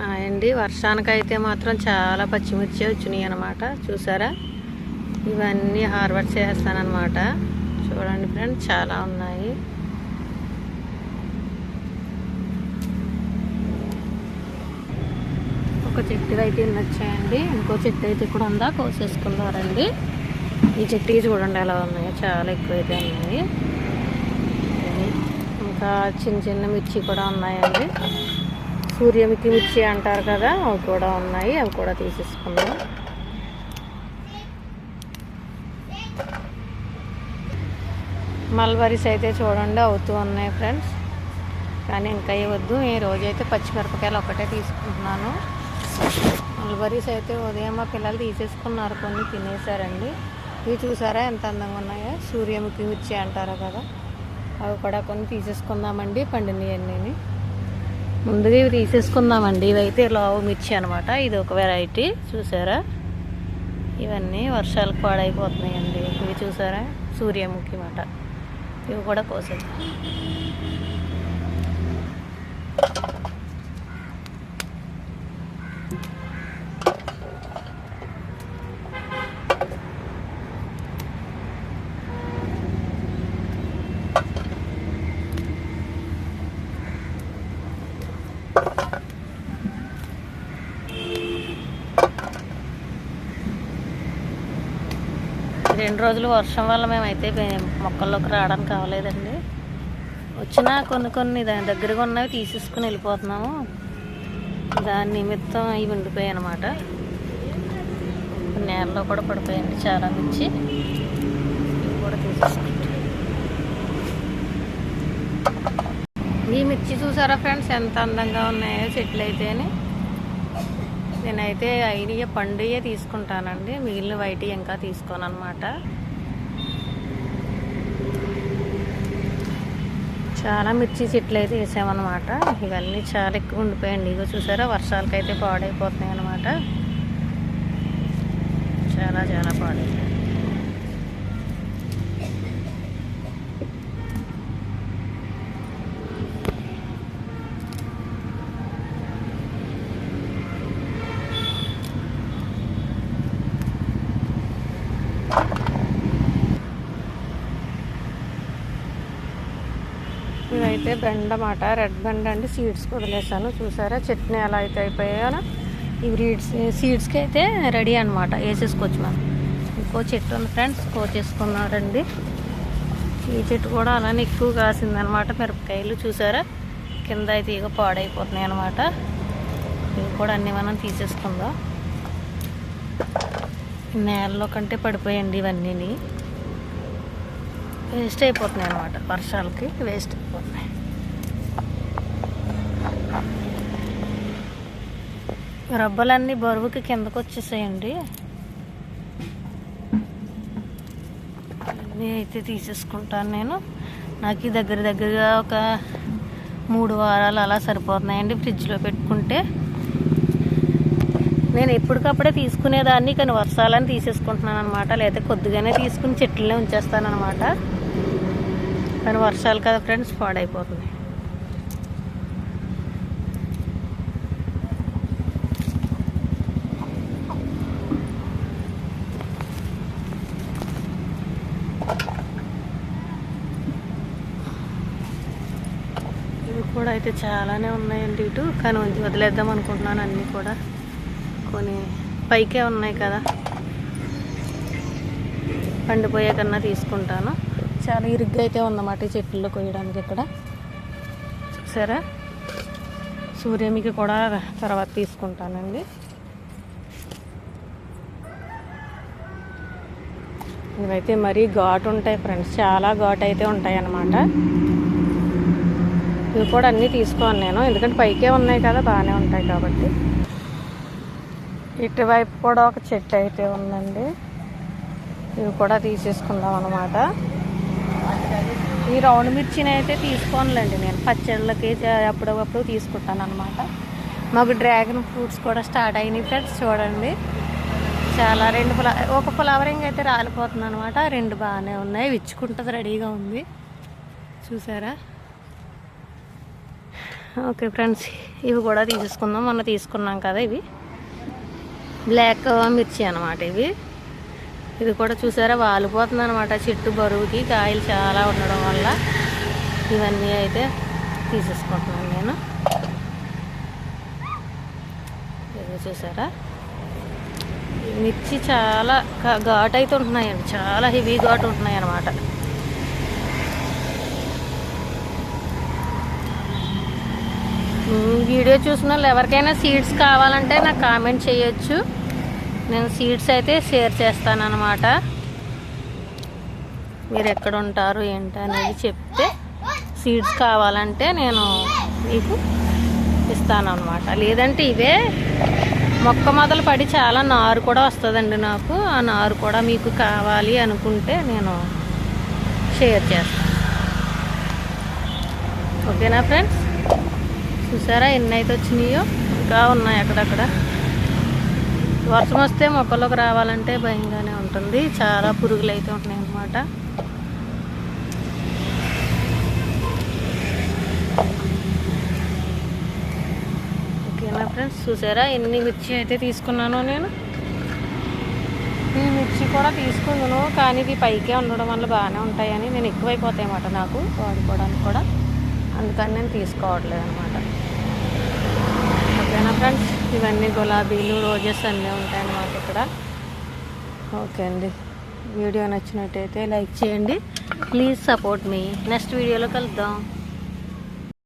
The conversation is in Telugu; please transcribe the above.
అండి వర్షానికైతే మాత్రం చాలా పచ్చిమిర్చి వచ్చినాయి అనమాట చూసారా? ఇవన్నీ హార్వెస్ట్ చేస్తానన్నమాట. చూడండి ఫ్రెండ్ చాలా ఉన్నాయి. ఒక చెట్టు అయితే ఇన్ని వచ్చాయండి. ఇంకో చెట్టు అయితే ఇక్కడ ఉందా? కోసేసుకున్నారండి ఈ చెట్టు చూడండి ఎలా ఉన్నాయో. చాలా ఎక్కువ అయితే ఉన్నాయి. ఇంకా చిన్న చిన్న మిర్చి కూడా ఉన్నాయండి. సూర్యముఖి మిర్చి అంటారు కదా అవి కూడా ఉన్నాయి అవి కూడా తీసేసుకున్నాం మల్బరీస్ అయితే చూడండి అవుతూ ఉన్నాయి ఫ్రెండ్స్. కానీ ఇంకా ఇవ్వద్దు ఈ రోజైతే పచ్చిమిరపకాయలు ఒకటే తీసుకుంటున్నాను. మల్బరీస్ అయితే ఉదయం మా పిల్లలు తీసేసుకున్నారు కొన్ని తినేసారండి ఇవి చూసారా ఎంత అందంగా ఉన్నాయో? సూర్యముఖి మిర్చి అంటారు కదా. అవి కూడా కొన్ని తీసేసుకుందామండి పండినవన్నీ ముందుగా ఇవి తీసేసుకుందామండి. ఇవైతే లావు మిర్చి అనమాట ఇది ఒక వెరైటీ చూసారా? ఇవన్నీ వర్షాలకు పాడైపోతున్నాయండి. ఇవి చూసారా? సూర్యముఖి మాట. ఇవి కూడా కోసేద్దాం. రెండు రోజులు వర్షం వల్ల మేమైతే మొక్కల్లోకి రావడానికి కావలేదండి వచ్చినా కొన్ని కొన్ని దాని దగ్గరగా ఉన్నవి తీసేసుకుని వెళ్ళిపోతున్నాము. దాని నిమిత్తం ఇవి ఉండిపోయాయి అనమాట నేలలో కూడా పడిపోయాయండి చాలా మిర్చి. ఇవి కూడా తీసేసుకుంటాం. ఈ మిర్చి చూసారా ఫ్రెండ్స్ ఎంత అందంగా ఉన్నాయో చెట్లు అయితేనే. నేనైతే ఐడియా పండుయే తీసుకుంటానండి. మిగిలిన వైట్ ఇంకా తీసుకోను అనమాట చాలా మిర్చి చెట్లు అయితే వేసామన్నమాట. ఇవన్నీ చాలా ఎక్కువ ఉండిపోయండి ఇగో చూసారా వర్షాలకైతే పాడైపోతున్నాయి అనమాట చాలా చాలా పాడైపోయాయి. అయితే బెండ్ అన్నమాట. రెడ్ బెండ అండి. సీడ్స్ వదిలేసాను. చూసారా? చట్నీ ఎలా అయితే అయిపోయాయో. ఇవి రీడ్స్ సీడ్స్కి అయితే రెడీ అనమాట వేసేసుకోవచ్చు మనం. ఇంకో చెట్టు ఉంది ఫ్రెండ్స్. కోచేసుకున్నారండి ఈ చెట్టు కూడా అలానే ఎక్కువ కాసిందనమాట మిరపకాయలు చూసారా? కింద అయితే ఇక పాడైపోతున్నాయి అనమాట ఇవి కూడా అన్నీ మనం తీసేసుకుందాం. నేలలో కంటే పడిపోయండి ఇవన్నీ వేస్ట్ అయిపోతున్నాయి అనమాట వర్షాలకి వేస్ట్ అయిపోతున్నాయి. రబ్బలన్నీ బరువుకి కిందకు వచ్చేసాయండి. అన్నీ అయితే తీసేసుకుంటాను నేను. నాకు దగ్గర దగ్గరగా ఒక మూడు వారాలు అలా సరిపోతున్నాయండి ఫ్రిడ్జ్లో పెట్టుకుంటే. నేను ఎప్పటికప్పుడే తీసుకునేదాన్ని కానీ వర్షాలని తీసేసుకుంటున్నాను అనమాట లేకపోతే కొద్దిగానే తీసుకుని చెట్లనే ఉంచేస్తాను అనమాట కానీ వర్షాలు కదా ఫ్రెండ్స్ పాడైపోతుంది. ఇవి కూడా అయితే చాలానే ఉన్నాయండి ఇటు కానీ వదిలేద్దాం అనుకుంటున్నాను అన్నీ కూడా. కొన్ని పైకే ఉన్నాయి కదా. పండిపోయే కన్నా తీసుకుంటాను. చాలా ఇరుగ్గా అయితే ఉందన్నమాట ఈ చెట్లలో కొయ్యడానికి ఇక్కడ. చూసారా సూర్యమికి కూడా తర్వాత తీసుకుంటానండి. ఇవైతే మరీ ఘాటు ఉంటాయి ఫ్రెండ్స్. చాలా ఘాటు అయితే ఉంటాయి అన్నమాట. ఇవి కూడా అన్నీ తీసుకోను నేను. ఎందుకంటే పైకే ఉన్నాయి కదా బాగానే ఉంటాయి కాబట్టి. ఇటువైపు కూడా ఒక చెట్టు అయితే ఉందండి. ఇవి కూడా తీసేసుకుందాం అనమాట ఈ రౌండ్ మిర్చిని అయితే తీసుకోనులేండి నేను. పచ్చళ్ళకి అప్పుడప్పుడు తీసుకుంటాను అనమాట మాకు డ్రాగన్ ఫ్రూట్స్ కూడా స్టార్ట్ అయినాయి ఫ్రెండ్స్ చూడండి. చాలా రెండు ఫ్ల ఒక ఫ్లవరింగ్ అయితే రాలిపోతుంది అనమాట రెండు బాగానే ఉన్నాయి. విచ్చుకుంటుంది రెడీగా ఉంది. చూసారా? ఓకే ఫ్రెండ్స్ ఇవి కూడా తీసేసుకుందాం. మొన్న తీసుకున్నాం కదా ఇవి. బ్లాక్ మిర్చి అనమాట ఇవి. ఇది కూడా చూసారా? వాలిపోతుంది అనమాట చెట్టు బరువుకి కాయలు చాలా ఉండడం వల్ల ఇవన్నీ అయితే తీసేసుకుంటున్నాను నేను. ఇది చూసారా? మిర్చి చాలా ఘాట్ అయితే ఉంటున్నాయండి. చాలా హెవీ ఘాట్ ఉంటున్నాయి అన్నమాట వీడియో చూసిన వాళ్ళు ఎవరికైనా సీడ్స్ కావాలంటే నాకు కామెంట్ చేయొచ్చు. నేను సీడ్స్ అయితే షేర్ చేస్తాను అనమాట మీరు ఎక్కడ ఉంటారు ఏంటి అనేది చెప్తే సీడ్స్ కావాలంటే నేను మీకు ఇస్తాను లేదంటే ఇవే మొక్క మొదలు పడి చాలా నారు కూడా వస్తుందండి నాకు. ఆ నారు కూడా మీకు కావాలి అనుకుంటే నేను షేర్ చేస్తాను. ఓకేనా ఫ్రెండ్స్? చూసారా ఎన్ని అయితే వచ్చినాయో? ఇంకా ఉన్నాయి అక్కడక్కడ. వర్షం వస్తే మొక్కలోకి రావాలంటే భయంగానే ఉంటుంది. చాలా పురుగులు అయితే ఉన్నాయి అన్నమాట ఓకేనా ఫ్రెండ్స్ చూసారా? ఎన్ని మిర్చి అయితే తీసుకున్నాను నేను? ఈ మిర్చి కూడా తీసుకున్నాను కానీ ఇవి పైకే ఉండడం వల్ల బాగానే ఉంటాయని నేను ఎక్కువైపోతాయి అన్నమాట నాకు వాడుకోవడానికి కూడా. అందుకని నేను తీసుకోవట్లేదు అనమాట ఓకేనా ఫ్రెండ్స్ ఇవన్నీ గులాబీలు రోజెస్ అన్నీ ఉంటాయి మాకు ఇక్కడ. ఓకే అండి. వీడియో నచ్చినట్టయితే లైక్ చేయండి. Please support me. నెక్స్ట్ వీడియోలో కలుద్దాం.